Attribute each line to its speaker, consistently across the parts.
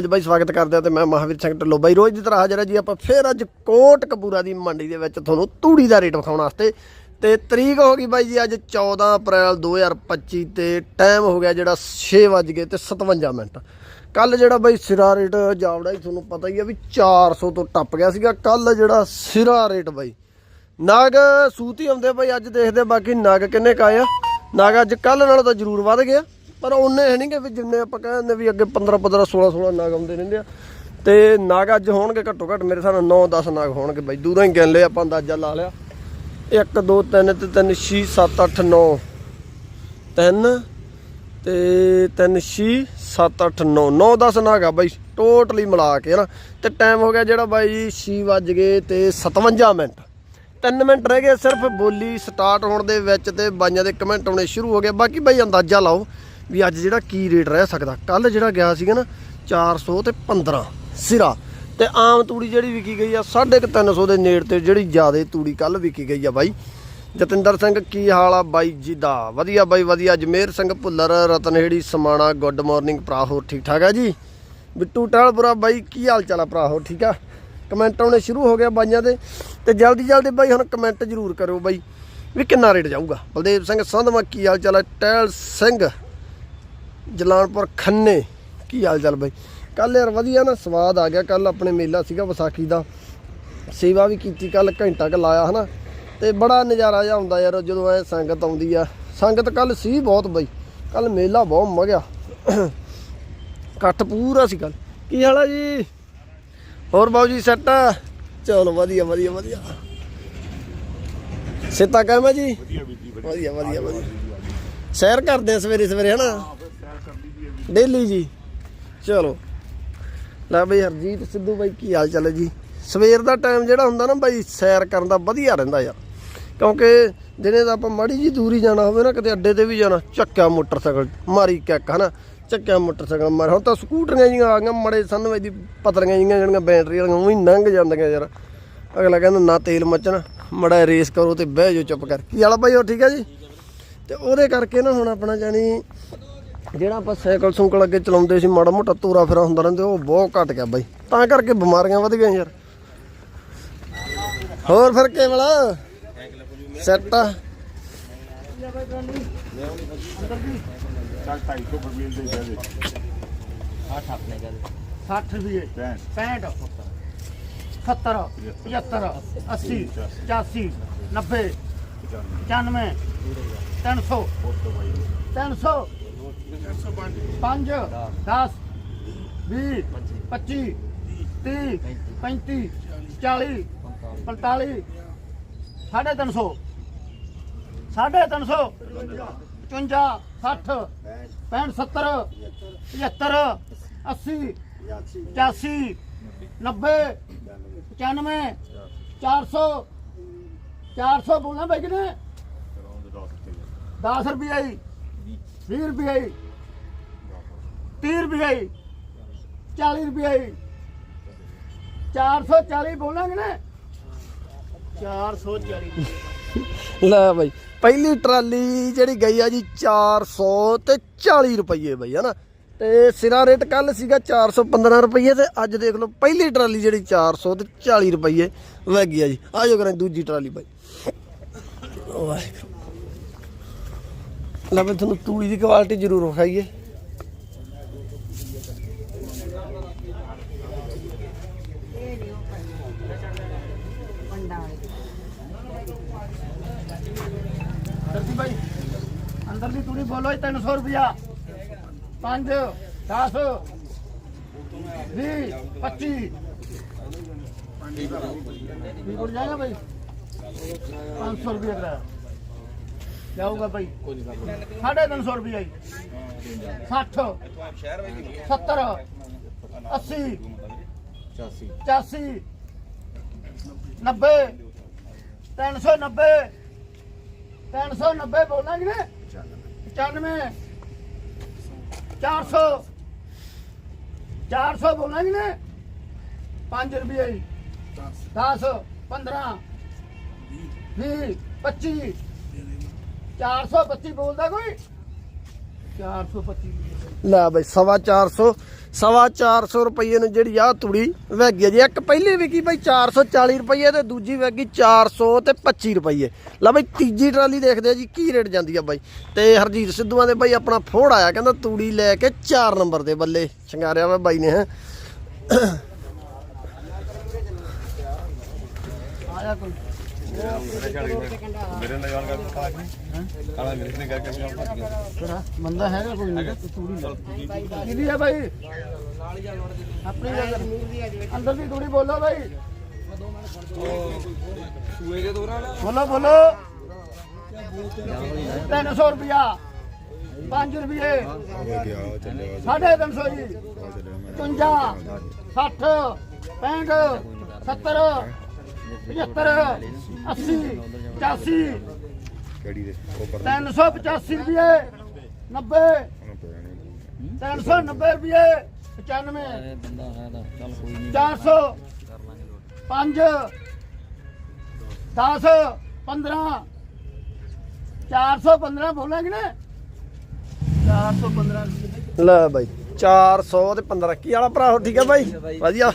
Speaker 1: ਜੀ ਬਾਈ, ਸਵਾਗਤ ਕਰਦੇ ਆ ਤੇ ਮੈਂ ਮਹਾਵੀਰ ਸਿੰਘ ਢੱਲੋ। ਬਾਈ, ਰੋਜ਼ ਦੀ ਤਰ੍ਹਾਂ ਹਾਜ਼ਰ ਹੈ ਜੀ ਆਪਾਂ, ਫੇਰ ਅੱਜ ਕੋਟ ਕਪੂਰਾ ਦੀ ਮੰਡੀ ਦੇ ਵਿੱਚ ਤੁਹਾਨੂੰ ਤੂੜੀ ਦਾ ਰੇਟ ਵਿਖਾਉਣ ਵਾਸਤੇ। ਤੇ ਤਰੀਕ ਹੋ ਗਈ ਬਾਈ ਜੀ ਅੱਜ 14 ਅਪ੍ਰੈਲ 2025 ਤੇ ਟਾਈਮ ਹੋ ਗਿਆ ਜਿਹੜਾ 6 ਵੱਜ ਗਏ ਤੇ 57 ਮਿੰਟ। ਕੱਲ ਜਿਹੜਾ ਬਾਈ ਸਿਰਾ ਰੇਟ ਜਾਵੜਾ ਹੀ ਤੁਹਾਨੂੰ ਪਤਾ ਹੀ ਆ ਵੀ 400 ਤੋਂ ਟੱਪ ਗਿਆ ਸੀਗਾ। ਕੱਲ ਜਿਹੜਾ ਸਿਰਾ ਰੇਟ ਬਾਈ, ਨਾਗ ਸੂਤੀ ਆਉਂਦੇ ਬਾਈ, ਅੱਜ ਦੇਖਦੇ ਬਾਕੀ ਨਾਗ ਕਿੰਨੇ ਕਾਏ ਆ। ਨਾਗ ਅੱਜ ਕੱਲ ਨਾਲੋਂ ਤਾਂ ਜ਼ਰੂਰ ਵੱਧ ਗਿਆ ਪਰ ਉਹਨੇ ਹੈ ਨਹੀਂ ਨਹੀਂਗੇ ਵੀ ਜਿੰਨੇ ਆਪਾਂ ਕਹਿੰਦੇ ਵੀ ਅੱਗੇ 15 15 16 16 ਨਾਗ ਆਉਂਦੇ ਰਹਿੰਦੇ ਆ। ਤੇ ਨਾਗ ਅੱਜ ਹੋਣਗੇ ਘੱਟੋ ਘੱਟ ਮੇਰੇ ਹਿਸਾਬ ਨਾਲ 9 10 ਨਾਗ ਹੋਣਗੇ ਬਾਈ। ਦੂਰੋਂ ਹੀ ਗਿਣ ਲਏ ਆਪਾਂ, ਅੰਦਾਜ਼ਾ ਲਾ ਲਿਆ। 1 2 3 ਤੇ 3 6 7 8 9 3 ਤੇ 3 6 7 8 9 9 10 ਨਾਗ ਆ ਬਾਈ, ਟੋਟਲੀ ਮਿਲਾ ਕੇ ਨਾ ਤੇ ਟਾਈਮ ਹੋ ਗਿਆ ਜਿਹੜਾ ਬਾਈ ਜੀ 6 ਵੱਜ ਗਏ ਤੇ 57 ਮਿੰਟ। 3 ਮਿੰਟ ਰਹਿ ਗਏ ਸਿਰਫ ਬੋਲੀ ਸਟਾਰਟ ਹੋਣ ਦੇ ਵਿੱਚ ਤੇ ਬਾਈਆਂ ਦੇ ਕਮੈਂਟ ਆਉਣੇ ਸ਼ੁਰੂ ਹੋ ਗਏ। ਬਾਕੀ ਬਾਈ ਅੰਦਾਜ਼ਾ ਲਾਓ। ਵੀ ਅੱਜ ਜਿਹੜਾ ਕੀ ਰੇਟ ਰਹਿ ਸਕਦਾ। ਕੱਲ ਜਿਹੜਾ ਗਿਆ ਸੀਗਾ ਨਾ 400 ਤੇ 15 ਸਿਰਾ। ਤੇ ਆਮ ਤੂੜੀ ਜਿਹੜੀ ਵਿਕੀ ਗਈ ਆ 350 ਦੇ ਨੇੜ ਤੇ ਜਿਹੜੀ ਜ਼ਿਆਦੇ ਤੂੜੀ ਕੱਲ ਵਿਕੀ ਗਈ ਆ ਬਾਈ। ਜਤਿੰਦਰ ਸਿੰਘ, ਕੀ ਹਾਲ ਆ ਬਾਈ ਜੀ ਦਾ? ਵਧੀਆ ਬਾਈ, ਵਧੀਆ। ਜਮੇਰ ਸਿੰਘ ਭੁੱਲਰ, ਰਤਨਹੇੜੀ, ਸਮਾਣਾ, ਗੁੱਡ ਮਾਰਨਿੰਗ ਭਰਾ, ਹੋਰ ਠੀਕ ਠਾਕ ਆ ਜੀ? ਬਿੱਟੂ ਟਾਲਪੁਰਾ ਬਾਈ, ਕੀ ਹਾਲ ਚਾਲ ਆ ਭਰਾ, ਹੋਰ ਠੀਕ ਆ? ਕਮੈਂਟ ਆਉਣੇ ਸ਼ੁਰੂ ਹੋ ਗਿਆ ਬਾਈਆਂ ਦੇ। ਤੇ ਜਲਦੀ ਜਲਦੀ ਬਾਈ ਹੁਣ ਕਮੈਂਟ ਜ਼ਰੂਰ ਕਰਿਓ ਬਾਈ ਵੀ ਕਿੰਨਾ ਰੇਟ ਜਾਊਗਾ। ਬਲਦੇਵ ਸਿੰਘ ਸੰਧਮਾ ਕੀ ਹਾਲ ਚਾਲ ਆ? ਟੈਲ ਸਿੰਘ ਜਲਾਨਪੁਰ ਖੰਨੇ। ਕੀ ਹਾਲ ਚਾਲ ਬਾਈ? ਕੱਲ ਯਾਰ ਵਧੀਆ ਨਾ ਸਵਾਦ ਆ ਗਿਆ। ਕੱਲ ਆਪਣੇ ਮੇਲਾ ਸੀਗਾ ਵਿਸਾਖੀ ਦਾ। ਸੇਵਾ ਵੀ ਕੀਤੀ ਕੱਲ ਘੰਟਾ ਕ ਲਾਇਆ ਹਨਾ। ਤੇ ਬੜਾ ਨਜ਼ਾਰਾ ਜਿਹਾ ਆਉਂਦਾ ਯਾਰ ਜਦੋਂ ਐ ਸੰਗਤ ਆਉਂਦੀ ਆ। ਸੰਗਤ ਕੱਲ ਸੀ ਬਹੁਤ ਬਈ। ਕੱਲ ਮੇਲਾ ਬਹੁਤ ਮਗਿਆ। ਇਕੱਠ ਪੂਰਾ ਸੀ ਕੱਲ ਕੀ ਹਾਲ ਆ ਜੀ? ਹੋਰ ਬਾਊ ਜੀ ਸੈੱਟ ਚਲੋ ਵਧੀਆ ਵਧੀਆ ਵਧੀਆ। ਸਿੱਤਾ ਕਹਿਮਾ ਜੀ? ਵਧੀਆ ਵਧੀਆ। ਵਧੀਆ ਸੈਰ ਕਰਦੇ ਸਵੇਰੇ ਸਵੇਰੇ ਹਨਾ? ਡੇਲੀ ਜੀ। ਚਲੋ। ਲੈ ਬਈ ਹਰਜੀਤ ਸਿੱਧੂ ਬਾਈ ਕੀ ਹਾਲ ਚਾਲ ਹੈ ਜੀ? ਸਵੇਰ ਦਾ ਟਾਈਮ ਜਿਹੜਾ ਹੁੰਦਾ ਨਾ ਬਾਈ, ਸੈਰ ਕਰਨ ਦਾ ਵਧੀਆ ਰਹਿੰਦਾ ਯਾਰ। ਕਿਉਂਕਿ ਦਿਨੇ ਤਾਂ ਆਪਾਂ ਮਾੜੀ ਜੀ ਦੂਰੀ ਜਾਣਾ ਹੋਵੇ ਨਾ, ਕਿਤੇ ਅੱਡੇ ਤੇ ਵੀ ਜਾਣਾ, ਚੱਕਿਆ ਮੋਟਰਸਾਈਕਲ, ਮਾਰੀ ਕਿੱਕ, ਹਨਾ? ਚੱਕਿਆ ਮੋਟਰਸਾਈਕਲ, ਮਾਰ ਹੁਣ ਤਾਂ ਸਕੂਟਰੀਆਂ ਜੀਆਂ ਆ ਗਈਆਂ, ਮੜੇ ਸਾਨੂੰ ਦੀ ਪਤਰੀਆਂ ਜੀਆਂ ਜਿਹੜੀਆਂ ਬੈਟਰੀ ਵਾਲੀਆਂ ਉਹੀ ਲੰਘ ਜਾਂਦੀਆਂ ਯਾਰ। ਅਗਲਾ ਕਹਿੰਦਾ, ਨਾ ਤੇਲ ਮੱਚਣ, ਮੜਾ ਰੇਸ ਕਰੋ ਤੇ ਬਹਿ ਜਾਓ ਚੁੱਪ ਕਰ ਕੀ ਵਾਲਾ ਬਾਈ ਹੋਰ, ਠੀਕ ਹੈ ਜੀ? ਤੇ ਉਹਦੇ ਕਰਕੇ ਨਾ ਹੁਣ ਆਪਣਾ ਜਾਨੀ ਜਿਹੜਾ ਆਪਾਂ ਸਾਈਕਲ ਸੁੰਕਲ ਅੱਗੇ ਚਲਾਉਂਦੇ ਸੀ, ਮਾੜਾ ਮੋਟਾ ਤੂਰਾ ਫੇਰਾ ਹੁੰਦਾ ਰਹਿੰਦਾ, ਉਹ ਬਹੁਤ ਘਟ ਗਿਆ ਬਾਈ। ਤਾਂ ਕਰਕੇ ਬਿਮਾਰੀਆਂ ਵਧ ਗਈਆਂ ਯਾਰ। ਹੋਰ ਫਿਰ ਕੇਵਲ? ਸੈੱਟ ਆ।
Speaker 2: ਚੱਲ 250 ਰੁਪਏ। ਦੇ ਦੇ ਦੇ
Speaker 3: 60 ਰੁਪਏ
Speaker 2: ਪੈਂਹਠ।
Speaker 3: 65 70 75 80 85 90 95 300 300 5 10 20 25 30 35 40 45 ਸਾਢੇ 300 ਸਾਢੇ 300 55 60 65 70 75 80 85 90 95 400 400 ਬੋਲਣਾ ਬਾਈ ਕਿਨੇ 10 ਰੁਪਏ 20 ਰੁਪਏ 30 ਰੁਪਏ 40 ਰੁਪਏ 440 ਬੋਲਣਾ ਕਿਨੇ 440
Speaker 1: ਲੈ ਬਾਈ, ਪਹਿਲੀ ਟਰਾਲੀ ਜਿਹੜੀ ਗਈ ਆ ਜੀ 400 ਤੇ 40 ਰੁਪਏ ਬਾਈ, ਹਨਾ? ਤੇ ਸਿਰਾ ਰੇਟ ਕੱਲ ਸੀਗਾ 415 ਰੁਪਏ ਤੇ ਅੱਜ ਦੇਖ ਲਓ ਪਹਿਲੀ ਟਰਾਲੀ ਜਿਹੜੀ 400 ਤੇ 40 ਰੁਪਏ ਵਗ ਗਈ ਆ ਜੀ। ਆ ਜੋ ਕਰਾਂ ਦੂਜੀ ਟਰਾਲੀ ਬਾਈ। ਵਾਹਿਗੁਰੂ। ਲੈ ਮੈਂ ਤੁਹਾਨੂੰ ਤੂੜੀ ਦੀ ਕੁਆਲਿਟੀ ਜ਼ਰੂਰ ਵਿਖਾਈਏ।
Speaker 3: ਦਰਜੀ ਭਾਈ ਅੰਦਰਲੀ ਤੂੜੀ ਬੋਲੋ 300 ਰੁਪਿਆ 5 10 20 25 ਵੀ ਬੋਲ ਜਾਏਗਾ ਭਾਈ 500 ਰੁਪਏ ਕਰਾ ਜਾਊਗਾ ਭਾਈ ਸਾਢੇ 300 ਰੁਪਏ 60 70 80 85 90 390 390 ਬੋਲਣਾ ਕਿ ਨੇ 95 400 400 ਬੋਲਣਾ ਕਿ ਨੇ 5 ਰੁਪਏ 10 15 20 25 425 ਬੋਲਦਾ ਕੋਈ? 425
Speaker 1: ਲੈ ਬਈ ਸਵਾ 400 ਸਵਾ 400 ਰੁਪਏ ਨੂੰ ਜਿਹੜੀ ਆ ਤੂੜੀ ਵੈਗੀ ਜੀ। ਇੱਕ ਪਹਿਲੀ ਵਿਕੀ ਬਈ 440 ਰੁਪਏ ਤੇ ਦੂਜੀ ਵੈਗੀ 400 ਤੇ 25 ਰੁਪਏ ਲੈ ਬਈ ਤੀਜੀ ਟਰਾਲੀ ਦੇਖਦੇ ਆ ਜੀ ਕੀ ਰੇਟ ਜਾਂਦੀ ਆ ਬਾਈ? ਤੇ ਹਰਜੀਤ ਸਿੱਧੂਆਂ ਦੇ ਬਾਈ ਆਪਣਾ ਫੋੜ ਆਇਆ ਕਹਿੰਦਾ ਤੂੜੀ ਲੈ ਕੇ 4 ਨੰਬਰ ਦੇ ਬੱਲੇ। ਸ਼ਿੰਗਾਰਿਆ ਵਾ ਬਾਈ ਨੇ ਹੈ।
Speaker 3: ਆਇਆ ਕੋਈ?
Speaker 2: ਮੇਰੇ ਨਾਲ ਗੱਲ ਕਰ ਕਾਲਾ ਕੀ ਕਾਲਾ ਮੇਰੇ ਨੇ ਗੱਲ ਕਰ
Speaker 3: ਕਿਹੜਾ ਬੰਦਾ ਹੈਗਾ ਕੋਈ ਨਹੀਂ ਤੂੰ ਤੂੜੀ ਕਿਹਦੀ ਹੈ ਭਾਈ ਆਪਣੀ ਗੱਲ ਅੰਦਰ ਦੀ ਤੂੜੀ ਬੋਲੋ ਭਾਈ ਬੋਲੋ ਬੋਲੋ 300 ਰੁਪਿਆ 5 ਰੁਪਏ। ਸਾਢੇ 300 ਜੀ। 55 60 65 70 75 80 85
Speaker 2: ਕਿਹੜੀ ਦੇ? ਉਹ ਪਰ
Speaker 3: 385 ਰੁਪਏ 90 390 ਰੁਪਏ 95 400 5 10 15 415 ਬੋਲਾਂਗੇ ਨਾ। 415 ਰੁਪਏ।
Speaker 1: ਲੈ ਬਾਈ 400 ਤੇ 15 ਕੀ ਵਾਲਾ ਭਰਾ ਹੋ? ਠੀਕ ਹੈ ਬਾਈ। ਵਧੀਆ।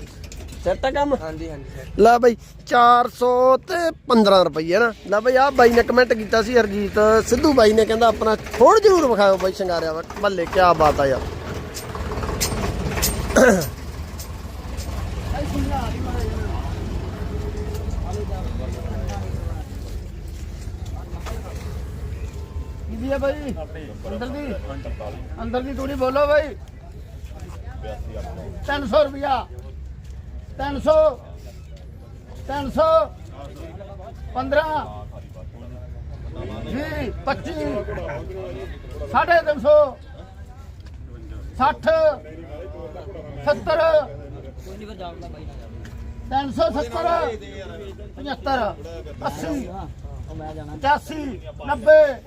Speaker 1: ਸੈੱਟ ਕੰਮ?
Speaker 4: ਹਾਂਜੀ ਹਾਂਜੀ ਸਰ।
Speaker 1: ਲੈ ਬਾਈ 400 ਤੇ 15 ਰੁਪਏ ਨਾ। ਲੈ ਬਾਈ ਆ ਬਾਈ ਨੇ ਕਮੈਂਟ ਕੀਤਾ ਸੀ ਹਰਜੀਤ ਸਿੱਧੂ ਬਾਈ ਨੇ ਕਹਿੰਦਾ ਆਪਣਾ ਥੋੜ ਜ਼ਰੂਰ ਵਿਖਾਓ ਬਾਈ ਸ਼ਿੰਗਾਰਿਆ ਵਾ ਬੱਲੇ ਕੀ ਬਾਤ ਆ ਯਾਰ।
Speaker 3: ਕਿਹਦੀ ਅੰਦਰ ਦੀ। ਅੰਦਰ ਦੀ ਥੋੜੀ ਬੋਲੋ ਭਾਈ 300 ਰੁਪਿਆ 300 300 15 ਜੀ 25 ਸਾਢੇ 300 60 70 370 75 80 85 90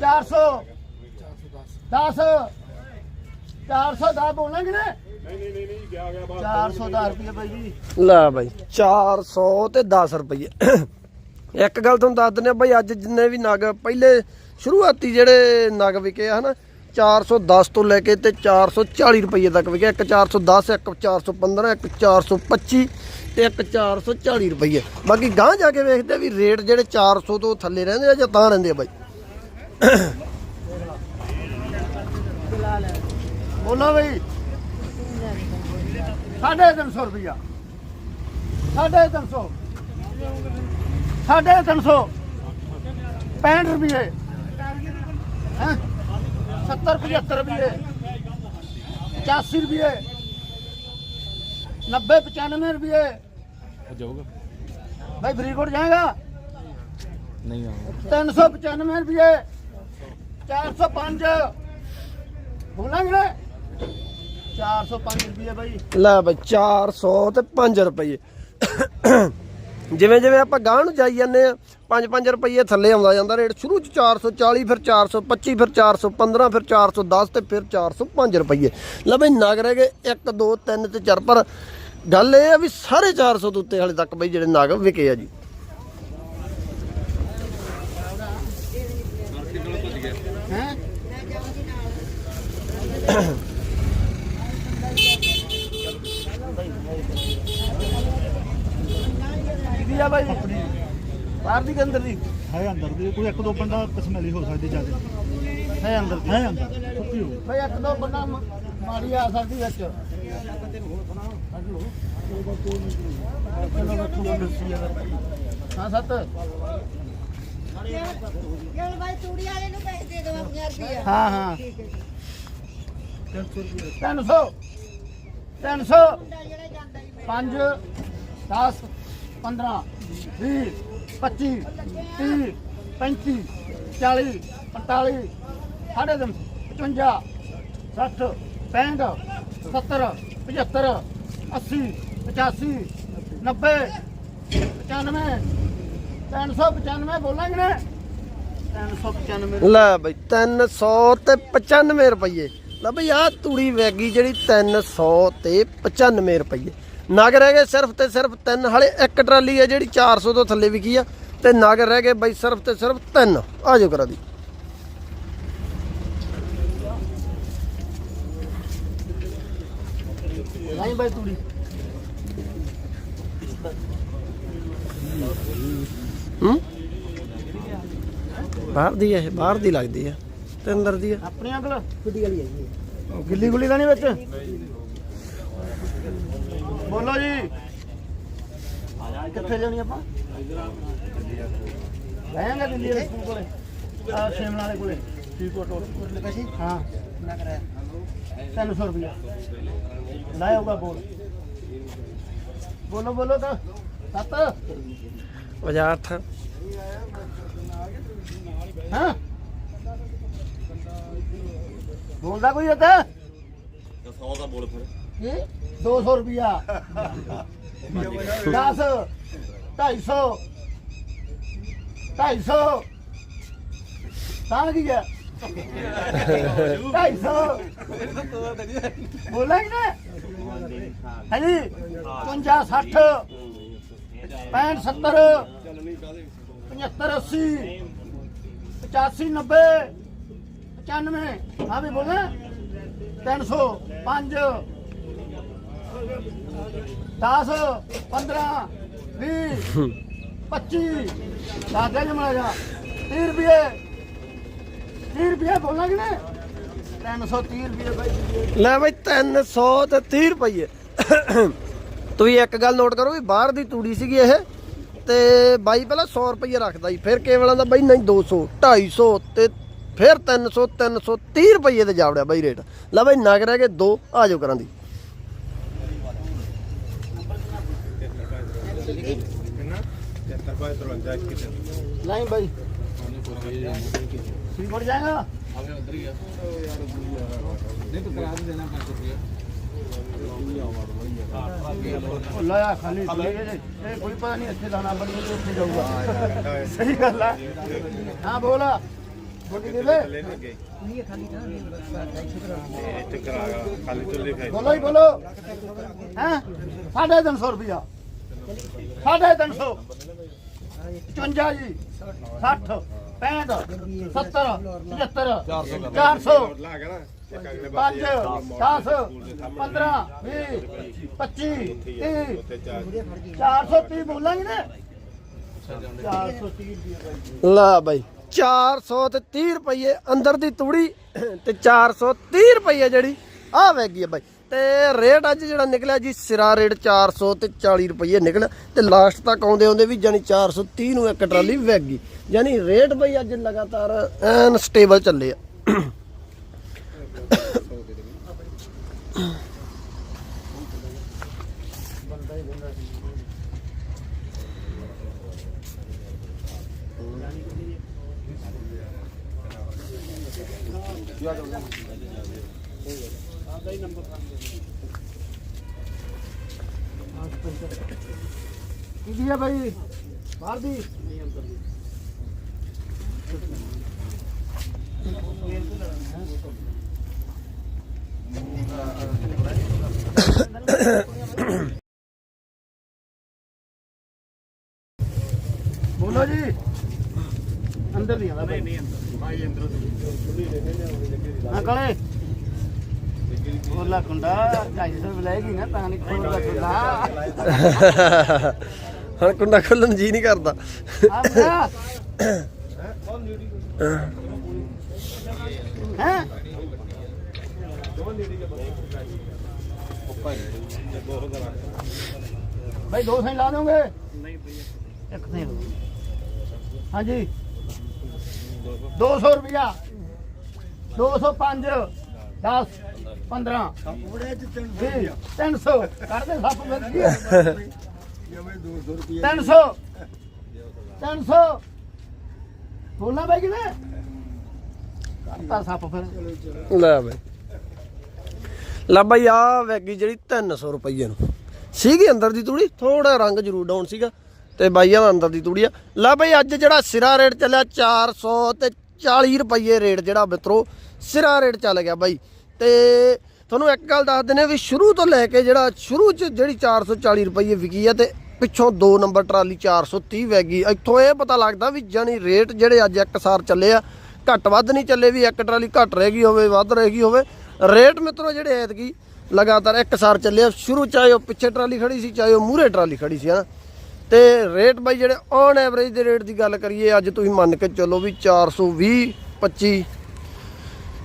Speaker 3: 400 10 410 ਬੋਲਾਂਗੇ ਨਾ
Speaker 2: ਨਹੀਂ ਨਹੀਂ ਨਹੀਂ ਗਿਆ ਗਿਆ ਬਾਹਰ
Speaker 3: 410 ਰੁਪਏ ਭਾਈ ਜੀ
Speaker 1: ਲੈ ਬਾਈ 400 ਤੇ 10 ਰੁਪਏ ਇੱਕ ਗੱਲ ਤੁਹਾਨੂੰ ਦੱਸ ਦਿੰਦੇ ਆ ਬਾਈ ਅੱਜ ਜਿੰਨੇ ਵੀ ਨਗ ਪਹਿਲੇ ਸ਼ੁਰੂਆਤੀ ਜਿਹੜੇ ਨਗ ਵਿਕੇ ਆ ਹਨਾ 410 ਤੋਂ ਲੈ ਕੇ ਤੇ 440 ਰੁਪਏ ਤੱਕ ਵਿਕੇ ਇੱਕ 410 ਇੱਕ 415 ਇੱਕ 425 ਤੇ ਇੱਕ 440 ਰੁਪਏ ਬਾਕੀ ਗਾਂ ਜਾ ਕੇ ਵੇਖਦੇ ਵੀ ਰੇਟ ਜਿਹੜੇ 400 ਤੋਂ ਥੱਲੇ ਰਹਿੰਦੇ ਆ ਜਾਂ ਤਾਂ ਰਹਿੰਦੇ ਆ ਬਾਈ
Speaker 3: ਬੋਲੋ ਸਾਢੇ 300 ਰੁਪਿਆ ਸਾਢੇ 300 ਸਾਢੇ 300 65 ਰੁਪਏ ਹੈ? 70 75 ਰੁਪਏ 85 ਰੁਪਏ 90 95 ਰੁਪਏ
Speaker 2: ਜਾਊਗਾ।
Speaker 3: ਭਾਈ ਫਰੀਦਕੋਟ ਜਾਏਗਾ?
Speaker 2: ਨਹੀਂ ਆ
Speaker 3: 395 ਰੁਪਏ 405 ਬੋਲਾਂਗੇ। 405 ਰੁਪਏ
Speaker 1: ਲੈ ਬਈ 400 ਤੇ 5 ਰੁਪਏ ਜਿਵੇਂ ਜਿਵੇਂ ਆਪਾਂ ਗਾਂ ਨੂੰ ਜਾਈ ਜਾਂਦੇ ਆ 5-5 ਰੁਪਏ ਥੱਲੇ ਆਉਂਦਾ ਜਾਂਦਾ ਰੇਟ। ਸ਼ੁਰੂ ਚ 440 ਫਿਰ 425 ਫਿਰ 415 ਫਿਰ 410 ਤੇ ਫਿਰ 405 ਰੁਪਏ ਲੈ ਬਈ ਨਗ ਰਹਿ ਗਏ 1 2 3 ਤੇ 4 ਪਰ ਗੱਲ ਇਹ ਆ ਵੀ ਸਾਰੇ 400 ਤੋਂ ਉੱਤੇ ਹਾਲੇ ਤੱਕ ਬਈ ਜਿਹੜੇ ਨਗ ਵਿਕੇ ਆ ਜੀ।
Speaker 3: ਹੈ ਕਿਹਦੀ ਆ ਭਾਈ ਬਾਹਰ ਦੀ ਕਿ ਅੰਦਰ ਦੀ?
Speaker 5: ਹੈ ਅੰਦਰ ਦੀ ਕੋਈ ਇੱਕ ਦੋ ਬੰਦਾ ਸਮੈਲੀ ਹੋ ਸਕਦੀ ਜ਼ਿਆਦਾ।
Speaker 3: ਹੈ ਅੰਦਰ ਦੀ?
Speaker 5: ਹੈ ਅੰਦਰ ਸੁੱਕੀ ਹੋ
Speaker 3: ਭਾਈ ਇੱਕ ਦੋ ਬੰਦਾ ਮਾੜੀ ਆ ਸਕਦੀ ਵਿੱਚ। ਹਾਂ ਸੱਤ।
Speaker 6: ਚਲ ਭਾਈ ਤੂੜੀ ਵਾਲੇ ਨੂੰ ਪੈਸੇ ਦੇ ਦੋ 1000 ਰੁਪਏ
Speaker 3: ਹਾਂ ਹਾਂ।
Speaker 6: ਠੀਕ ਹੈ
Speaker 3: 300 300
Speaker 6: ਜਿਹੜਾ ਜਾਂਦਾ ਜੀ
Speaker 3: 5 10 15 20 25 30 35 40 45 ਸਾਢੇ ਤਿੰਨ 55 60 65 70 75 80 85 90 95 395 ਬੋਲਾਂਗੇ ਨਾ 395
Speaker 1: ਲੈ ਬਈ 300 ਤੇ 95 ਰੁਪਏ ਲੈ ਬਈ ਆ ਤੂੜੀ ਵੈਗੀ ਜਿਹੜੀ 300 ਤੇ 95 ਰੁਪਏ ਨਗ ਰਹਿ ਗਏ ਸਿਰਫ ਤੇ ਸਿਰਫ ਤਿੰਨ ਹਲੇ ਇੱਕ ਟਰਾਲੀ ਹੈ ਜਿਹੜੀ 400 ਤੋਂ ਥੱਲੇ ਵਿਕੀ ਆ ਤੇ ਨਗ ਰਹਿ ਗਏ ਬਈ ਸਿਰਫ ਤੇ ਸਿਰਫ ਤਿੰਨ। ਆਜੋ ਕਰਾ ਦੀ। ਬਾਹਰ ਦੀ ਹੈ ਬਾਹਰ ਦੀ ਲੱਗਦੀ ਹੈ ਤੇ ਅੰਦਰ ਦੀ ਹੈ
Speaker 3: ਆਪਣੇ ਅੰਕਲ ਗੁੱਡੀ ਵਾਲੀ ਹੈ ਗਿੱਲੀ ਗੁੱਲੀ ਦਾ ਨਹੀਂ ਵਿੱਚ? ਬੋਲੋ ਜੀ। ਕਿੱਥੇ ਜਾਣੀ ਆਪਾਂ? ਜਾਵਾਂਗੇ ਦਿੱਲੀ ਦੇ ਸਕੂਲ ਕੋਲੇ। ਆ ਸ਼ਿਮਲਾ ਵਾਲੇ ਕੋਲੇ। ਫਰੀਦਕੋਟ ਰੋਡ ਲਗਾ ਸੀ ਹਾਂ। ਨਾ ਕਰਾਇਆ। 300 ਰੁਪਇਆ। ਲਾਇਆ ਹੋਗਾ ਬੋਲ। ਬੋਲੋ ਬੋਲੋ ਤਾਂ। ਸੱਤ।
Speaker 1: ਬਾਜ਼ਾਰ ਥਾਂ
Speaker 3: ਹਾਂ। ਬੋਲਦਾ ਕੋਈ ਹੁੰਦਾ
Speaker 2: 100 ਦਾ ਬੋਲ ਫਿਰ।
Speaker 3: ਇਹ 200 ਰੁਪਿਆ 10 250 250 ਤਾਂ ਕੀ ਹੈ? 250 ਬੋਲਾਂਗੇ ਨਾ? ਹਾਂਜੀ। 50 60 65 70 75 80 85 90 95 ਹਾਂ ਵੀ ਬੋਲਣਾ 300 5 10 15 20 25 ਲਾਗਾ ਜਮਾ ਜਾ। 30 ਰੁਪਏ। 30 ਰੁਪਏ ਬੋਲਾਂਗੇ ਨਾ 330 ਰੁਪਏ ਬਾਈ।
Speaker 1: ਲੈ ਬਈ 300 ਤੇ 30 ਰੁਪਏ ਤੁਸੀਂ ਇੱਕ ਗੱਲ ਨੋਟ ਕਰੋ ਵੀ ਬਾਹਰ ਦੀ ਤੂੜੀ ਸੀਗੀ ਇਹ, ਤੇ ਬਾਈ ਪਹਿਲਾਂ 100 ਰੁਪਏ ਰੱਖਦਾ ਜੀ ਫਿਰ ਕੇਵਲਾਂ ਦਾ ਬਾਈ ਨਹੀਂ 200 250 ਤੇ ਫਿਰ 300 330 ਰੁਪਏ ਤੇ ਜਾਵੜਿਆ ਬਾਈ ਰੇਟ। ਲੈ ਬਾਈ ਨਗ ਰਹਿ ਗਏ ਦੋ, ਆ ਜਾਓ ਕਰਾਂ ਦੀ।
Speaker 3: नहीं भाई पड़ जाएगा ਲਾਇਆ ਖਾਲੀ ਇਹ ਕੋਈ ਪਤਾ ਨਹੀਂ ਇੱਥੇ ਦਾਣਾ ਬਣੀ ਤੇ ਉੱਥੇ ਜਾਊਗਾ। ਸਹੀ ਗੱਲ ਆ। ਹਾਂ ਬੋਲਾ ਬੋਲੀ ਦੇ। ਲੈ ਨਹੀਂ ਖਾਲੀ ਤਾਂ ਇੱਥੇ ਕਰਾਗਾ ਖਾਲੀ ਚੁੱਲੇ ਖਾਈ। ਬੋਲੋ ਹੀ ਬੋਲੋ। ਹਾਂ? 350 ਰੁਪਿਆ 350 55 ਜੀ 60 65 70 75 400 5 10 15 20 25 430 ਬੋਲਾਂਗੇ ਨਾ? 430 ਰੁਪਏ
Speaker 1: ਲਾ ਬਾਈ। 400 ਤੇ 30 ਰੁਪਏ ਅੰਦਰ ਦੀ ਤੂੜੀ ਤੇ 430 ਰੁਪਏ ਜਿਹੜੀ ਆ ਵੈਗੀ ਆ ਬਾਈ। ਤੇ ਰੇਟ ਅੱਜ ਜਿਹੜਾ ਨਿਕਲਿਆ ਜੀ ਸਿਰਾ ਰੇਟ 400 ਤੇ 40 ਰੁਪਏ ਨਿਕਲਿਆ ਤੇ ਲਾਸਟ ਤੱਕ ਆਉਂਦੇ ਆਉਂਦੇ ਵੀ ਜਾਨੀ 430 ਨੂੰ ਇੱਕ ਟਰਾਲੀ ਵੈਗੀ ਯਾਨੀ ਰੇਟ ਬਈ ਅੱਜ ਲਗਾਤਾਰ ਐਨ ਸਟੇਬਲ ਚੱਲੇ ਆ।
Speaker 3: ਕਿਹਦੀ ਆ ਬਾਈ? ਬਾਹਰ ਦੀ। ਬੋਲੋ ਜੀ। ਅੰਦਰ ਨਹੀਂ ਆਉਂਦਾ ਨਹੀਂ ਅੰਦਰ ਭਾਈ ਅੰਦਰ ਹਾਂ ਕਲੇ ਬੋਲਾ ਕੁੰਡਾ 250 ਬੁਲਾਏਗੀ ਨਾ, ਤਾਂ ਨਹੀਂ ਖੋਲਦਾ ਕੁੰਡਾ
Speaker 1: ਹੁਣ ਕੁੰਡਾ ਖੋਲਣ ਜੀ ਨਹੀਂ ਕਰਦਾ।
Speaker 3: ਹੈ ਭਾਈ ਦੋ ਸਾਈ ਲਾ ਦੋਗੇ ਨਹੀਂ ਭਈਆ ਇੱਕ ਦੇ ਹਾਂਜੀ 200 ਰੁਪਿਆ 205 10 15 20 300 ਕਰਦੇ ਸੱਪ ਮਿਲ ਗਿਆ 300 300 ਬੋਲਣਾ ਬਾਈ ਕਿਵੇਂ? ਕਰਤਾ ਸੱਪ ਫਿਰ।
Speaker 1: ਲੈ ਬਈ। ਲੈ ਬਈ ਆ ਵੈਗੀ ਜਿਹੜੀ 300 ਰੁਪਏ ਨੂੰ। ਸੀਗੀ ਅੰਦਰ ਦੀ ਤੂੜੀ ਥੋੜਾ ਰੰਗ ਜ਼ਰੂਰ ਡਾਊਨ ਸੀਗਾ। ਤੇ ਬਾਈਆਂ ਦਾ ਅੰਦਰ ਦੀ ਤੂੜੀ ਆ। ਲੈ ਬਈ, ਅੱਜ ਜਿਹੜਾ ਸਿਰਾ ਰੇਟ ਚੱਲਿਆ 400 ਤੇ 40 ਰੁਪਏ ਰੇਟ ਜਿਹੜਾ ਮਿੱਤਰੋ ਸਿਰਾ ਰੇਟ ਚੱਲ ਗਿਆ ਬਾਈ। ਤੇ ਤੁਹਾਨੂੰ ਇੱਕ ਗੱਲ ਦੱਸ ਦਿੰਦੇ ਆ ਵੀ ਸ਼ੁਰੂ ਤੋਂ ਲੈ ਕੇ ਜਿਹੜਾ ਸ਼ੁਰੂ ਚ ਜਿਹੜੀ 440 ਰੁਪਏ ਵਿਕੀ ਆ ਤੇ ਪਿੱਛੋਂ 2 ਨੰਬਰ ਟਰਾਲੀ 430 ਗਈ। ਇੱਥੋਂ ਇਹ ਪਤਾ ਲੱਗਦਾ ਵੀ ਜਾਨੀ ਰੇਟ ਜਿਹੜੇ ਅੱਜ ਇੱਕ ਸਾਰ ਚੱਲੇ ਆ, ਘੱਟ ਵੱਧ ਨਹੀਂ ਚੱਲੇ ਵੀ ਇੱਕ ਟਰਾਲੀ ਘੱਟ ਰਹਿ ਗਈ ਹੋਵੇ, ਵੱਧ ਰਹਿ ਗਈ ਹੋਵੇ। ਰੇਟ ਮਿੱਤਰੋ ਜਿਹੜੇ ਐਤਕੀ ਲਗਾਤਾਰ ਇੱਕ ਸਾਰ ਆ, ਸ਼ੁਰੂ ਚਾਹੇ ਉਹ ਪਿੱਛੇ ਟਰਾਲੀ ਖੜੀ ਸੀ, ਚਾਹੇ ਉਹ ਮੂਹਰੇ ਟਰਾਲੀ ਖੜੀ ਸੀ, ਹਨਾ। ਤੇ ਰੇਟ ਬਾਈ ਜਿਹੜੇ ਔਨ ਐਵਰੇਜ ਦੇ ਰੇਟ ਦੀ ਗੱਲ ਕਰੀਏ, ਅੱਜ ਤੁਸੀਂ ਮੰਨ ਕੇ ਚੱਲੋ ਵੀ 420 25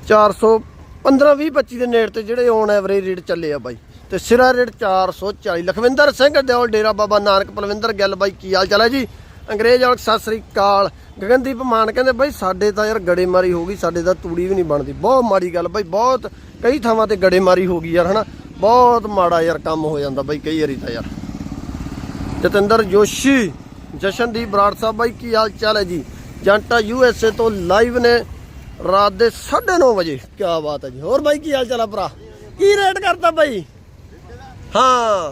Speaker 1: 400 15 20 25 ਦੇ ਨੇੜ ਤੇ ਜਿਹੜੇ ਔਨ ਐਵਰੇਜ ਰੇਟ ਚੱਲੇ ਆ ਬਾਈ। ਤੇ ਸਿਰਾ ਰੇਟ 440 ਲਖਵਿੰਦਰ ਸਿੰਘ ਦਿਓਲ ਡੇਰਾ ਬਾਬਾ ਨਾਨਕ ਪਲਵਿੰਦਰ ਗਿੱਲ ਬਾਈ, ਕੀ ਹਾਲ ਚਾਲ ਹੈ ਜੀ? ਅੰਗਰੇਜ਼ ਔਰ ਸਤਿ ਸ੍ਰੀ ਅਕਾਲ। ਗਗਨਦੀਪ ਮਾਨ ਕਹਿੰਦੇ, ਬਾਈ, ਸਾਡੇ ਤਾਂ ਯਾਰ ਗੜੇਮਾਰੀ ਹੋ ਗਈ, ਸਾਡੇ ਤਾਂ ਤੂੜੀ ਵੀ ਨਹੀਂ ਬਣਦੀ। ਬਹੁਤ ਮਾੜੀ ਗੱਲ, ਬਾਈ, ਬਹੁਤ ਕਈ ਥਾਵਾਂ ਤੇ ਗੜੇਮਾਰੀ ਹੋ ਗਈ ਯਾਰ, ਹਨਾ? ਬਹੁਤ ਮਾੜਾ ਯਾਰ ਕੰਮ ਹੋ ਜਾਂਦਾ ਬਾਈ, ਕਈ ਵਾਰੀ ਤਾਂ ਯਾਰ। ਜਤਿੰਦਰ ਜੋਸ਼ੀ, ਜਸ਼ਨਦੀਪ ਬਰਾੜ ਸਾਹਿਬ ਬਾਈ, ਕੀ ਹਾਲ ਚਾਲ ਹੈ ਜੀ? ਜੰਟਾ ਯੂ ਐਸ ਏ ਤੋਂ ਲਾਈਵ ਨੇ। ਰਾਤ ਦੇ 9:30 ਵਜੇ। ਕੀ ਬਾਤ ਹੈ ਜੀ। ਹੋਰ ਬਾਈ ਕੀ ਹਾਲ ਚਾਲ ਆ ਭਰਾ? ਕੀ ਰੇਟ ਕਰਦਾ ਬਾਈ? ਹਾਂ।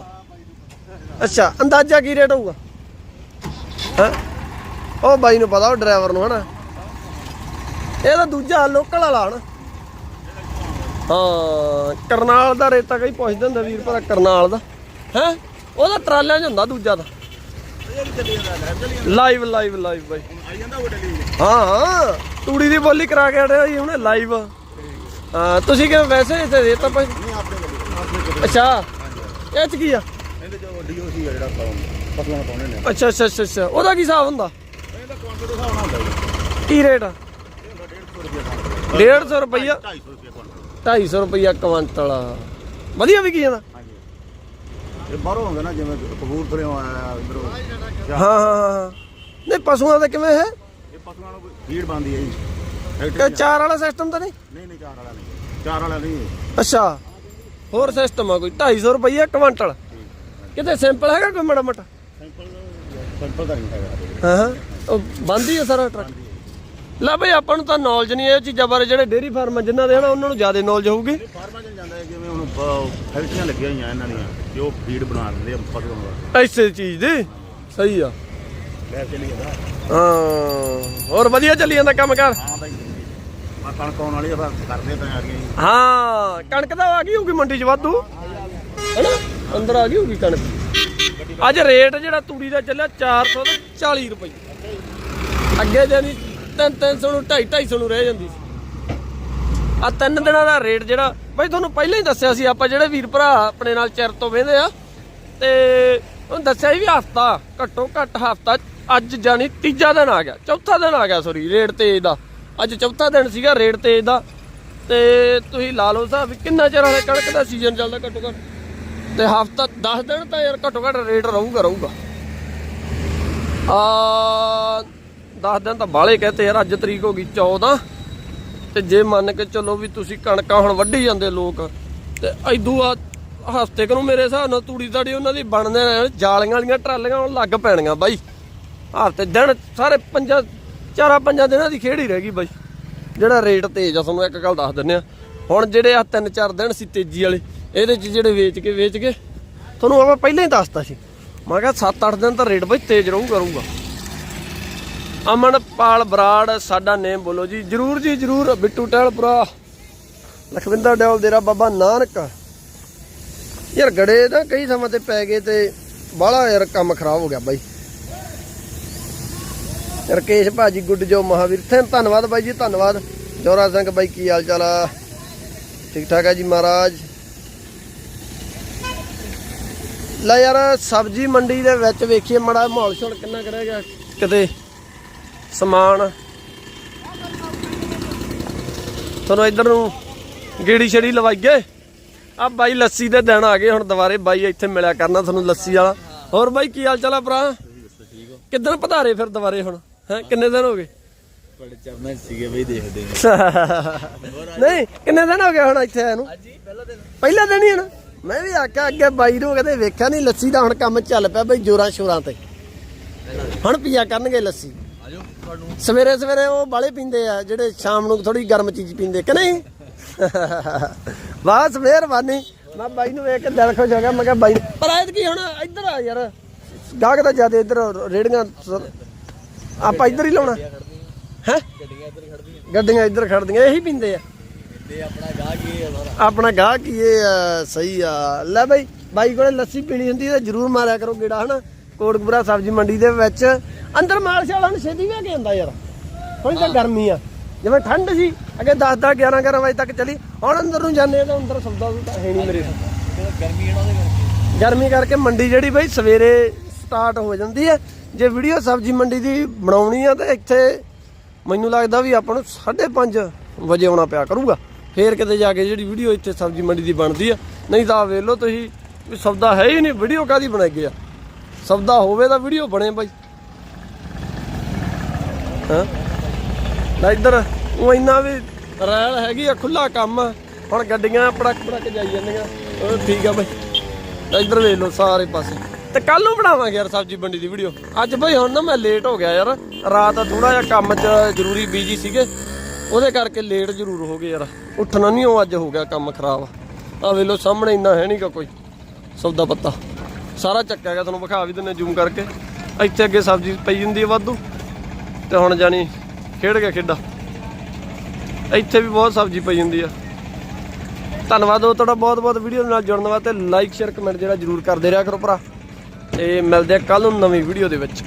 Speaker 1: ਅੱਛਾ ਅੰਦਾਜ਼ਾ ਕੀ ਰੇਟ ਹੋਊਗਾ? ਹਾਂ? ਉਹ ਬਾਈ ਨੂੰ ਪਤਾ ਉਹ ਡਰਾਈਵਰ ਨੂੰ ਹਨਾ? ਇਹ ਤਾਂ ਦੂਜਾ ਲੋਕਲ ਵਾਲਾ ਹਨਾ? ਹਾਂ ਕਰਨਾਲ ਦਾ ਰੇਤਾ ਕਈ ਪੁੱਛਦੇ ਹੁੰਦੇ ਵੀਰ ਭਰਾ ਕਰਨਾਲ ਦਾ। ਹੈ? ਉਹਦਾ ਟਰਾਲਿਆਂ 'ਚ ਹੁੰਦਾ ਦੂਜਾ ਦਾ ਲਾਈਵ ਲਾਈਵ ਲਾਈਵ ਬਾਈ। ਹਾਂ ਹਾਂ। ਤੂੜੀ ਦੀ ਬੋਲੀ ਕਰਾ ਕੇ ਆੜਿਆ ਜੀ ਹੁਣੇ ਲਾਈਵ ਹਾਂ ਤੁਸੀਂ ਕਿਵੇਂ ਵੈਸੇ ਇੱਥੇ ਰੇਤਾ ਭਾਈ ਅੱਛਾ। ਇਹ ਚ ਕੀ ਆ?
Speaker 2: ਇਹਦੇ ਜੋ ਡੀਓਸੀ ਆ ਜਿਹੜਾ ਨੂੰ ਪਾਉਣੇ ਨੇ।
Speaker 1: ਅੱਛਾ ਅੱਛਾ ਅੱਛਾ ਅੱਛਾ। ਉਹਦਾ ਕੀ ਹਿਸਾਬ ਹੁੰਦਾ?
Speaker 2: ਇਹਦਾ ਕੁਆਂਟਲ ਦੇ ਹਿਸਾਬ ਹੁੰਦਾ ਜੀ।
Speaker 1: ਕੀ ਰੇਟ ਆ? 150 ਰੁਪਈਆ
Speaker 2: 250 ਰੁਪਏ ਕੁਆਂਟਲ
Speaker 1: 250 ਰੁਪਈਆ ਕੁਇੰਟਲ ਵਧੀਆ ਵਿਕੀ ਜਾਂਦਾ।
Speaker 2: ਹਾਂਜੀ। ਇਹ ਬਾਹਰੋਂ ਆਉਂਦਾ ਨਾ ਜਿਵੇਂ ਕਬੂਰਥਲੇ ਆਇਆ ਇਧਰੋਂ।
Speaker 1: ਹਾਂ ਹਾਂ ਹਾਂ ਹਾਂ। ਨਹੀਂ ਪਸ਼ੂਆਂ ਦਾ ਕਿਵੇਂ ਹੈ?
Speaker 2: ਇਹ ਪਸ਼ੂਆਂ ਨੂੰ ਫੀਡ ਬੰਦੀ ਹੈ ਜੀ।
Speaker 1: ਇਹ
Speaker 2: ਫੈਕਟਰੀ
Speaker 1: ਚਾਰ ਵਾਲਾ ਸਿਸਟਮ ਤਾਂ ਨਹੀਂ?
Speaker 2: ਨਹੀਂ ਨਹੀਂ ਚਾਰ ਵਾਲਾ ਨਹੀਂ। ਚਾਰ ਵਾਲਾ ਨਹੀਂ
Speaker 1: ਅੱਛਾ। ਹੋਰ ਸਿਸਟਮ ਆ ਕੋਈ? 250 ਰੁਪਈਆ ਕੁਇੰਟਲ ਕਿਤੇ ਸਿੰਪਲ ਹੈਗਾ ਕੋਈ ਮਾੜਾ ਮੋਟਾ?
Speaker 2: ਸਿੰਪਲ ਸਿੰਪਲ ਤਾਂ ਨਹੀਂ ਹੈਗਾ
Speaker 1: ਹਾਂ ਹਾਂ। ਉਹ ਬੰਦ ਹੀ ਆ ਸਾਰਾ ਟਰੱਕ? ਲੈ ਬਈ ਆਪਾਂ ਨੂੰ ਤਾਂ ਨੌਲੇਜ ਨਹੀਂ ਇਹ ਚੀਜ਼ਾਂ ਬਾਰੇ ਜਿਹੜੇ ਡੇਰੀ ਫਾਰਮ ਜਿਨ੍ਹਾਂ ਦੇ ਹਨਾ ਉਹਨਾਂ ਨੂੰ ਜ਼ਿਆਦਾ ਨੌਲੇਜ ਹੋਊਗੀ।
Speaker 2: ਫਾਰਮਾਂ 'ਚ ਜਾਂਦਾ ਹੈ ਜਿਵੇਂ ਹੁਣ ਬ- ਫੈਕਟਰੀਆਂ ਲੱਗੀਆਂ ਹੋਈਆਂ ਇਹਨਾਂ ਦੀਆਂ ਜੋ ਫੀਡ ਬਣਾ ਦਿੰਦੇ ਆ ਪਸ਼ੂਆਂ ਨੂੰ
Speaker 1: ਐਸੇ ਚੀਜ਼ ਦੀ? ਸਹੀ ਆ।
Speaker 2: ਲੈ ਚਲੀ ਜਾਂਦਾ
Speaker 1: ਹਾਂ ਹੋਰ ਵਧੀਆ ਚੱਲੀ ਜਾਂਦਾ ਕੰਮ ਕਰ
Speaker 2: ਹਾਂ ਬਾਈ। ਆ ਕਣਕ ਆਉਣ ਵਾਲੀ ਆ ਫਿਰ ਕਰਦੇ ਤਾਂ ਆ ਰਹੀਆਂ ਜੀ।
Speaker 1: ਹਾਂ ਕਣਕ ਤਾਂ ਆ ਗਈ ਹੋਊਗੀ ਮੰਡੀ 'ਚ ਵਾਧੂ। ਹੈਨਾ? ਅੰਦਰ ਆ ਗਈ ਹੋਊਗੀ ਕਣਕ। ਅੱਜ ਰੇਟ ਜਿਹੜਾ ਤੂੜੀ ਦਾ ਚੱਲਿਆ 440 ਰੁਪਏ। ਅੱਗੇ ਜਾਨੀ 300 ਨੂੰ 250 250 ਨੂੰ ਰਹਿ ਜਾਂਦੀ ਸੀ। ਆ ਤਿੰਨ ਦਿਨਾਂ ਦਾ ਰੇਟ ਜਿਹੜਾ ਬਈ ਤੁਹਾਨੂੰ ਪਹਿਲਾਂ ਹੀ ਦੱਸਿਆ ਸੀ ਆਪਾਂ ਜਿਹੜੇ ਵੀਰ ਭਰਾ ਆਪਣੇ ਨਾਲ ਚਿਰ ਤੋਂ ਵੇਂਦੇ ਆ ਤੇ ਉਹਨੂੰ ਦੱਸਿਆ ਸੀ ਵੀ ਹਫਤਾ, ਘੱਟੋ ਘੱਟ ਹਫਤਾ, ਅੱਜ ਜਾਨੀ ਤੀਜਾ ਦਿਨ ਆ ਗਿਆ, ਚੌਥਾ ਦਿਨ ਆ ਗਿਆ ਸੌਰੀ ਰੇਟ ਤੇਜ਼ ਦਾ। ਅੱਜ ਚੌਥਾ ਦਿਨ ਸੀਗਾ ਰੇਟ ਤੇਜ਼ ਦਾ। ਤੇ ਤੁਸੀਂ ਲਾ ਲਓ ਸਾਹਿਬ ਵੀ ਕਿੰਨਾ ਚਿਰ ਹਲੇ ਕਣਕ ਦਾ ਸੀਜ਼ਨ ਚੱਲਦਾ ਘੱਟੋ ਘੱਟ? ਤੇ ਹਫਤਾ 10 ਦਿਨ ਤਾਂ ਯਾਰ ਘੱਟੋ ਘੱਟ ਰੇਟ ਰਹੂਗਾ ਰਹੂਗਾ। ਆ 10 ਦਿਨ ਤਾਂ ਬਾਹਲੇ ਕਹਤੇ ਯਾਰ, ਅੱਜ ਤਰੀਕ ਹੋ ਗਈ 14 ਤੇ ਜੇ ਮੰਨ ਕੇ ਚੱਲੋ ਵੀ ਤੁਸੀਂ ਕਣਕਾਂ ਹੁਣ ਵੱਢੀ ਜਾਂਦੇ ਲੋਕ, ਤੇ ਐਦੂ ਆ ਹਫ਼ਤੇ ਕੁ ਮੇਰੇ ਹਿਸਾਬ ਨਾਲ ਤੂੜੀ ਤਾੜੀ ਉਹਨਾਂ ਦੀ ਬਣਦੇ ਨੇ ਜਾਲੀਆਂ ਵਾਲੀਆਂ ਟਰਾਲੀਆਂ ਹੁਣ ਲੱਗ ਪੈਣੀਆਂ ਬਾਈ। ਹਫ਼ਤੇ ਦਿਨ ਸਾਰੇ ਪੰਜਾਂ, ਚਾਰਾਂ ਪੰਜਾਂ ਦਿਨਾਂ ਦੀ ਖੇਡ ਹੀ ਰਹਿ ਗਈ ਬਾਈ। ਜਿਹੜਾ ਰੇਟ ਤੇਜ਼ ਆ, ਤੁਹਾਨੂੰ ਇੱਕ ਗੱਲ ਦੱਸ ਦਿੰਨੇ ਆ। ਹੁਣ ਜਿਹੜੇ ਆ ਤਿੰਨ ਚਾਰ ਦਿਨ ਸੀ ਤੇਜ਼ੀ ਵਾਲੇ, ਇਹਦੇ ਚ ਜਿਹੜੇ ਵੇਚ ਕੇ ਵੇਚ ਕੇ, ਤੁਹਾਨੂੰ ਆਪਾਂ ਪਹਿਲਾਂ ਹੀ ਦੱਸਤਾ ਸੀ। ਮੈਂ ਕਿਹਾ 7-8 ਦਿਨ ਤਾਂ ਰੇਟ ਬਾਈ ਤੇਜ਼ ਰਹੂਗਾ ਅਮਨ ਪਾਲ ਬਰਾੜ, ਸਾਡਾ ਨੇਮ ਬੋਲੋ ਜੀ। ਜਰੂਰ ਜੀ, ਜਰੂਰ। ਬਿੱਟੂ ਟਹਿਲਪੁਰਾ, ਲਖਵਿੰਦਰ ਡੇਵਲ ਦੇਰਾ ਬਾਬਾ ਨਾਨਕ। ਯਾਰ ਗੜੇ ਨਾ ਕਈ ਸਮਾਂ ਤੇ ਪੈ ਗਏ ਤੇ ਬਾਹਲਾ ਯਾਰ ਕੰਮ ਖਰਾਬ ਹੋ ਗਿਆ ਬਾਈ। ਰਕੇਸ਼ ਭਾਜੀ ਗੁੱਡ ਜੋ ਮਹਾਵੀਰ ਥੈਂ ਧੰਨਵਾਦ ਬਾਈ ਜੀ, ਧੰਨਵਾਦ। ਜੋਰਾ ਸਿੰਘ ਬਾਈ ਕੀ ਹਾਲ ਚਾਲ ਆ? ਠੀਕ ਠਾਕ ਹੈ ਜੀ ਮਹਾਰਾਜ। ਲੈ ਯਾਰ ਸਬਜੀ ਮੰਡੀ ਦੇ ਵਿੱਚ ਵੇਖੀਏ ਮੜਾ ਮਾਹੌਲ ਛੋੜ ਕਿੰਨਾ ਕਰੇਗਾ ਕਿਤੇ ਸਮਾਨ। ਤੁਹਾਨੂੰ ਇੱਧਰ ਨੂੰ ਗੇੜੀ ਛੜੀ ਲਵਾਈਏ। ਆ ਬਾਈ ਲੱਸੀ ਦੇ ਦਿਨ ਆ ਗਏ ਹੁਣ ਦੁਬਾਰੇ ਬਾਈ ਇੱਥੇ ਮਿਲਿਆ ਕਰਨਾ ਤੁਹਾਨੂੰ ਲੱਸੀ ਵਾਲਾ। ਹੋਰ ਬਾਈ ਕੀ ਹਾਲ ਚਾਲ ਆ ਭਰਾ? ਕਿੱਦਣ ਪਧਾਰੇ ਫਿਰ ਦੁਬਾਰੇ ਹੁਣ? ਹੈ ਕਿੰਨੇ ਦਿਨ ਹੋ ਗਏ?
Speaker 3: ਬੜੇ ਚਰਨੇ ਸੀਗੇ ਬਈ ਦੇਖਦੇ
Speaker 1: ਨਹੀਂ ਕਿੰਨੇ ਦਿਨ ਹੋ ਗਏ ਹੁਣ ਇੱਥੇ ਆਏ ਨੂੰ? ਪਹਿਲਾ ਦਿਨ। ਹੀ ਹੈ ਨਾ? ਮੈਂ ਵੀ ਆਖਿਆ ਅੱਗੇ ਬਾਈ ਨੂੰ ਕਦੇ ਵੇਖਿਆ ਨਹੀਂ ਲੱਸੀ ਦਾ ਹੁਣ ਕੰਮ ਚੱਲ ਪਿਆ ਬਈ ਜੋਰਾਂ ਸ਼ੋਰਾਂ ਤੇ। ਹੁਣ ਪੀਆ ਕਰਨਗੇ ਲੱਸੀ। ਸਵੇਰੇ ਸਵੇਰੇ ਉਹ ਬਾਲੇ ਪੀਂਦੇ ਆ ਜਿਹੜੇ ਸ਼ਾਮ ਨੂੰ ਥੋੜੀ ਗਰਮ ਚੀਜ਼ ਪੀਂਦੇ ਕਿ ਨਹੀਂ? ਬਸ ਮਿਹਰਬਾਨੀ। ਮੈਂ ਬਾਈ ਨੂੰ ਵੇਖ ਕੇ ਦਿਲ ਖੁਸ਼ ਹੋ ਗਿਆ ਮੈਂ ਕਿਹਾ ਬਾਈ ਪਰ ਐਤ ਕੀ ਹੁਣ ਇੱਧਰ ਆ ਯਾਰ। ਗਾਹਕ ਤਾਂ ਜ਼ਿਆਦਾ ਇੱਧਰ ਰੇੜੀਆਂ ਆਪਾਂ ਇੱਧਰ ਹੀ ਲਾਉਣਾ। ਹੈ? ਗੱਡੀਆਂ ਇੱਧਰ ਖੜਦੀਆਂ ਇਹੀ ਪੀਂਦੇ ਆ।
Speaker 3: ਆਪਣਾ ਗਾਹ ਕੀ
Speaker 1: ਇਹ ਸਹੀ ਆ। ਲੈ ਬਈ ਬਾਈ ਕੋਲੇ ਲੱਸੀ ਪੀਣੀ ਹੁੰਦੀ ਤਾਂ ਜਰੂਰ ਮਾਰਿਆ ਕਰੋ ਗੇੜਾ ਹਨਾ? ਕੋਟਕਪੂਰਾ ਸਬਜ਼ੀ ਮੰਡੀ ਦੇ ਵਿੱਚ। ਅੰਦਰ ਮਾਲਸ਼ਾਲਾ ਨੂੰ ਛੇਤੀ ਵੇ ਕੇ ਹੁੰਦਾ ਯਾਰ। ਹੁਣ ਤਾਂ ਗਰਮੀ ਆ। ਜਿਵੇਂ ਠੰਡ ਸੀ ਅੱਗੇ 10 10 11 11 ਵਜੇ ਤੱਕ ਚਲੀ। ਹੁਣ ਅੰਦਰ ਨੂੰ ਜਾਂਦੇ ਆ ਤਾਂ ਅੰਦਰ ਸੌਦਾ ਤਾਂ ਹੈ ਨਹੀਂ ਮੇਰੇ ਗਰਮੀ ਇਹਨਾਂ ਦੇ ਕਰਕੇ। ਗਰਮੀ ਕਰਕੇ ਮੰਡੀ ਜਿਹੜੀ ਬਈ ਸਵੇਰੇ ਸਟਾਰਟ ਹੋ ਜਾਂਦੀ ਹੈ। ਜੇ ਵੀਡੀਓ ਸਬਜ਼ੀ ਮੰਡੀ ਦੀ ਬਣਾਉਣੀ ਆ ਤਾਂ ਇੱਥੇ ਮੈਨੂੰ ਲੱਗਦਾ ਵੀ ਆਪਾਂ ਨੂੰ 5:30 ਵਜੇ ਆਉਣਾ ਪਿਆ ਕਰੂਗਾ। ਫੇਰ ਕਿਤੇ ਜਾ ਕੇ ਜਿਹੜੀ ਵੀਡੀਓ ਇੱਥੇ ਸਬਜ਼ੀ ਮੰਡੀ ਦੀ ਬਣਦੀ ਆ। ਨਹੀਂ ਤਾਂ ਵੇਖ ਲਓ ਤੁਸੀਂ ਵੀ ਸੌਦਾ ਹੈ ਹੀ ਨਹੀਂ ਵੀਡੀਓ ਕਾਦੀ ਬਣਾਈ ਆ? ਸੌਦਾ ਹੋਵੇ ਤਾਂ ਵੀਡੀਓ ਬਣੇ ਬਾਈ। ਹਾਂ? ਨਾ ਇੱਧਰ। ਉਹ ਇੰਨਾ ਵੀ ਰੈਲ ਹੈਗੀ ਆ ਖੁੱਲਾ ਕੰਮ ਆ। ਹੁਣ ਗੱਡੀਆਂ ਪੜਕ ਪੜਕ ਜਾਈ ਜਾਂਦੀਆਂ। ਉਹ ਠੀਕ ਆ ਬਾਈ। ਇੱਧਰ ਵੇਖ ਲਓ ਸਾਰੇ ਪਾਸੇ। ਤੇ ਕੱਲ ਨੂੰ ਬਣਾਵਾਂਗੇ ਯਾਰ ਸਬਜ਼ੀ ਮੰਡੀ ਦੀ ਵੀਡੀਓ ਅੱਜ ਬਈ ਹੁਣ ਨਾ ਮੈਂ ਲੇਟ ਹੋ ਗਿਆ ਯਾਰ। ਰਾਤ ਥੋੜਾ ਜਿਹਾ ਕੰਮ 'ਚ ਜ਼ਰੂਰੀ ਬੀਜੀ ਸੀਗੇ। ਉਹਦੇ ਕਰਕੇ ਲੇਟ ਜ਼ਰੂਰ ਹੋ ਗਏ ਯਾਰ। ਉੱਠਣਾ ਨਹੀਂ ਉਹ ਅੱਜ ਹੋ ਗਿਆ ਕੰਮ ਖਰਾਬ। ਆ ਵੇਖ ਲਓ, ਸਾਹਮਣੇ ਇੰਨਾ ਹੈ ਨਹੀਂਗਾ ਕੋਈ। ਸੌਦਾ ਪੱਤਾ। ਸਾਰਾ ਚੱਕਿਆ ਗਿਆ, ਤੁਹਾਨੂੰ ਵਿਖਾ ਵੀ ਦਿੰਨੇ ਜ਼ੂਮ ਕਰਕੇ। ਇੱਥੇ ਅੱਗੇ ਸਬਜ਼ੀ ਪਈ ਜਾਂਦੀ ਹੈ ਵਾਧੂ। ਤੇ ਹੁਣ ਜਾਣੀ ਖੇਡ ਗਿਆ ਖੇਡਾ। ਇੱਥੇ ਵੀ ਬਹੁਤ ਸਬਜ਼ੀ ਪਈ ਹੁੰਦੀ ਆ। ਧੰਨਵਾਦ ਹੋ ਤੁਹਾਡਾ ਬਹੁਤ ਬਹੁਤ ਵੀਡੀਓ ਨਾਲ ਜੁੜਨ ਵਾਸਤੇ। ਲਾਈਕ ਸ਼ੇਅਰ ਕਮੈਂਟ ਜਿਹੜਾ ਜਰੂਰ ਕਰਦੇ ਰਿਹਾ ਕਰੋ ਭਰਾ। ਤੇ ਮਿਲਦੇ ਆ ਕੱਲ ਨੂੰ ਨਵੀਂ ਵੀਡੀਓ ਦੇ ਵਿੱਚ।